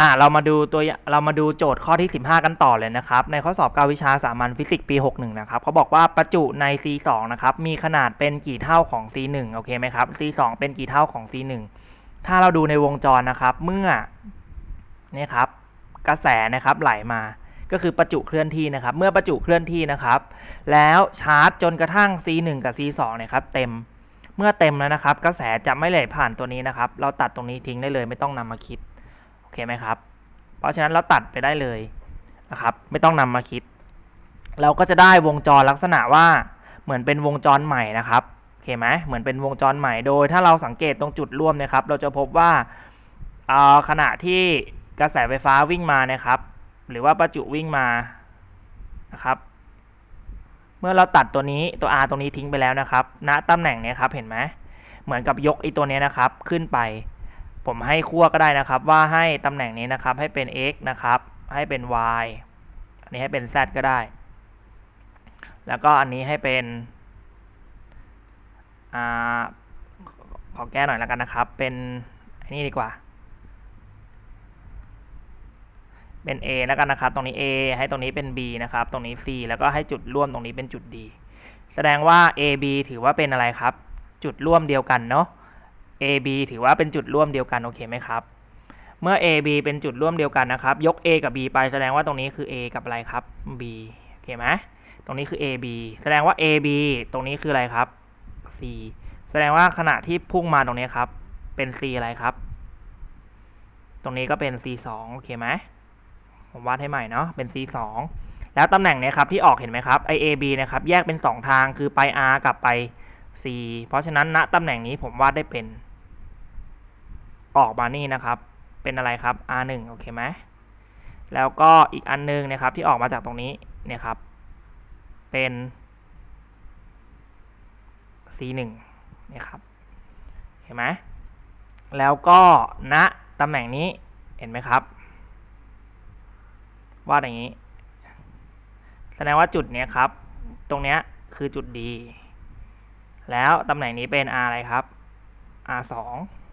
อ่าเรามาดูตัวเรามาดูโจทย์ข้อที่ 15 กันต่อเลยนะครับ ในข้อสอบกาวิชาสามัญฟิสิกส์ปี 61 นะครับเขาบอกว่าประจุใน C2 นะครับ มีขนาดเป็นกี่เท่าของ C1 โอเคไหมครับ C2 เป็นกี่เท่าของ C1 ถ้าเราดูในวงจรนะครับ เมื่อนี่ครับ กระแสนะครับไหลมาก็คือประจุเคลื่อนที่นะครับ เมื่อประจุเคลื่อนที่นะครับ แล้วชาร์จจนกระทั่ง C1 กับ C2 เนี่ยครับ เต็มเมื่อเต็มแล้วนะครับ กระแสจะไม่ไหลผ่านตัวนี้นะครับ เราตัดตรงนี้ทิ้งได้เลยไม่ต้องนำมาคิด อเคไหมครับ เพราะฉะนั้นเราตัดไปได้เลยนะครับ ไม่ต้องนำมาคิด เราก็จะได้วงจรลักษณะว่าเหมือนเป็นวงจรใหม่นะครับโอเคไหมเหมือนเป็นวงจรใหม่โดย ถ้าเราสังเกตตรงจุดร่วมเนะครับ เราจะพบว่าเอ่อขณะที่กระแสไฟฟ้าวิ่งมานะครับ หรือว่าประจุวิ่งมานะครับ เมื่อเราตัดตัวนี้ตัว r ตรงนี้ทิ้งไปแล้วนะครับณตำแหน่งเนี้ยครับเห็นไหมเหมือนกับยกไอ้ตัวนี้นะครับขึ้นไป ผมให้คั่วก็ได้นะครับ ว่าให้ตำแหน่งนี้นะครับให้เป็น x นะครับ ให้เป็น y อันนี้ให้เป็น z ก็ได้ แล้วก็อันนี้ให้เป็นอขอแก้หน่อยแล้วกันนะครับ เป็นอันนี้ดีกว่า เป็น A แล้วกันนะครับ ตรงนี้ A ให้ตรงนี้เป็น B นะครับ ตรงนี้ C แล้วก็ให้จุดร่วมตรงนี้เป็นจุด D แสดงว่า AB ถือว่าเป็นอะไรครับ จุดร่วมเดียวกันเนาะ AB ถือว่าเป็นจุดร่วมเดียวกันโอเคไหมครับ เมื่อ AB เป็นจุดร่วมเดียวกันนะครับ ยก A กับ B ไปแสดงว่าตรงนี้คือ A กับอะไรครับ B โอเคไหมตรงนี้คือ AB แสดงว่า AB ตรงนี้คืออะไรครับ C แสดงว่าขณะที่พุ่งมาตรงนี้ครับ เป็น C อะไรครับ ตรงนี้ก็เป็น C2 โอเคไหมผมวาดให้ใหม่เนาะเป็น C2 แล้วตำแหน่งเนี้ยครับที่ออกเห็นไหมครับ IAB นะครับแยกเป็น 2 ทางคือไป R กับไป C เพราะฉะนั้นณตำแหน่งนี้ผมวาดได้เป็น ออกมานี่นะครับ เป็นอะไรครับ R1 โอเคไหมแล้วก็อีกอันนึงนะครับที่ออกมาจากตรงนี้เนี่ยครับ เป็น C1 เนี่ยครับ เห็นไหมแล้วก็ณตำแหน่งนี้เห็นไหมครับวาดอย่างนี้ แสดงว่าจุดเนี้ยครับ ตรงเนี้ยคือจุด D แล้วตำแหน่งนี้เป็น R อะไรครับ R 2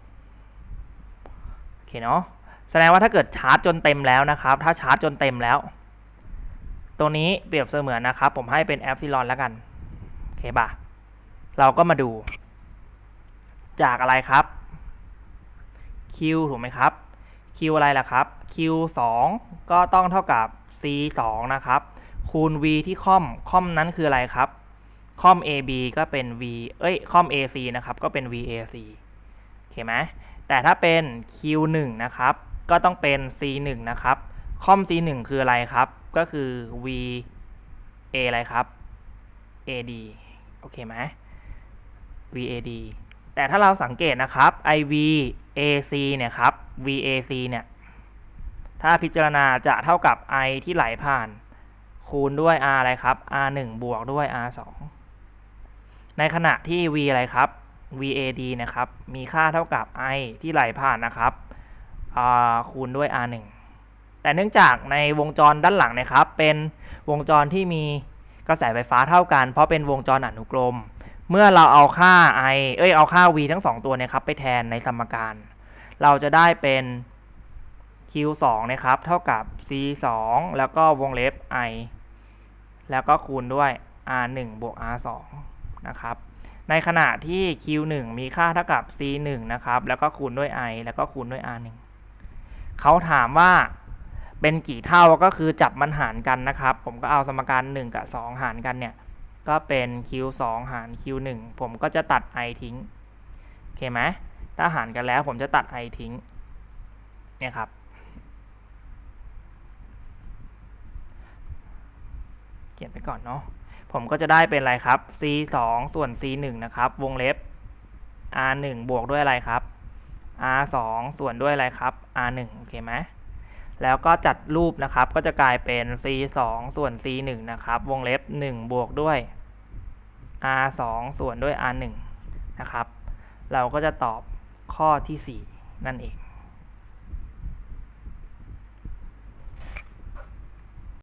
เคเนาะแสดงว่าถ้าเกิดชาร์จจนเต็มแล้วนะครับ ถ้าชาร์จจนเต็มแล้ว ตัวนี้เปรียบเสมือนนะครับ ผมให้เป็นแอปซิลอนแล้วกันโอเคป่ะเราก็มาดู จากอะไรครับ Q ถูกไหมครับ Q อะไรล่ะครับ Q 2ก็ต้องเท่ากับ C 2นะครับ คูณ V ที่ค่อม ค่อมนั้นคืออะไรครับคอม AB ก็เป็น V เอ้ยคอม AC นะครับ ก็เป็น VAC โอเคไหม แต่ถ้าเป็น Q1 นะครับ ก็ต้องเป็น C1 นะครับคอม C1 คืออะไรครับ ก็คือ VA อะไรครับ AD โอเคไหม VAD แต่ถ้าเราสังเกตนะครับ IVAC เนี่ยครับ VAC เนี่ย ถ้าพิจารณาจะเท่ากับ I ที่ไหลผ่านคูณด้วย R อะไรครับ R1 บวกด้วย R2 ในขณะที่ v อะไรครับ VAD นะครับ มีค่าเท่ากับ i ที่ไหลผ่านนะครับคูณด้วย r 1 แต่เนื่องจากในวงจรด้านหลังนะครับ เป็นวงจรที่มีกระแสไฟฟ้าเท่ากัน เพราะเป็นวงจรอนุกรม เมื่อเราเอาค่า i เอ้ย เอาค่า v ทั้ง 2 ตัวเนี่ยครับ ไปแทนในสมการ เราจะได้เป็น q 2 นะครับ เท่ากับ c 2 แล้วก็วงเล็บ i แล้วก็คูณด้วย r 1 บวก r 2 นะครับ ในขณะที่ q1 มีค่าเท่ากับ c1 นะครับ แล้วก็คูณด้วย i แล้วก็คูณด้วย r 1 เขาถามว่าเป็นกี่เท่าก็คือจับมันหารกันนะครับ ผมก็เอาสมการ 1 กับ 2 หารกันเนี่ย ก็เป็น q2 หาร q1 ผมก็จะตัด i ทิ้ง โอเคไหมถ้าหารกันแล้วผมจะตัด i ทิ้ง เนี่ยครับเขียนไปก่อนเนาะ ผมก็จะได้เป็นอะไรครับ c 2ส่วน c 1นะครับ วงเล็บ r 1บวกด้วยอะไรครับ r 2ส่วนด้วยอะไรครับ r 1โอเคไหมแล้วก็จัดรูปนะครับ ก็จะกลายเป็น c 2ส่วน c 1นะครับ วงเล็บ 1 บวกด้วย r 2ส่วนด้วย r 1นะครับ เราก็จะตอบข้อที่ 4 นั่นเอง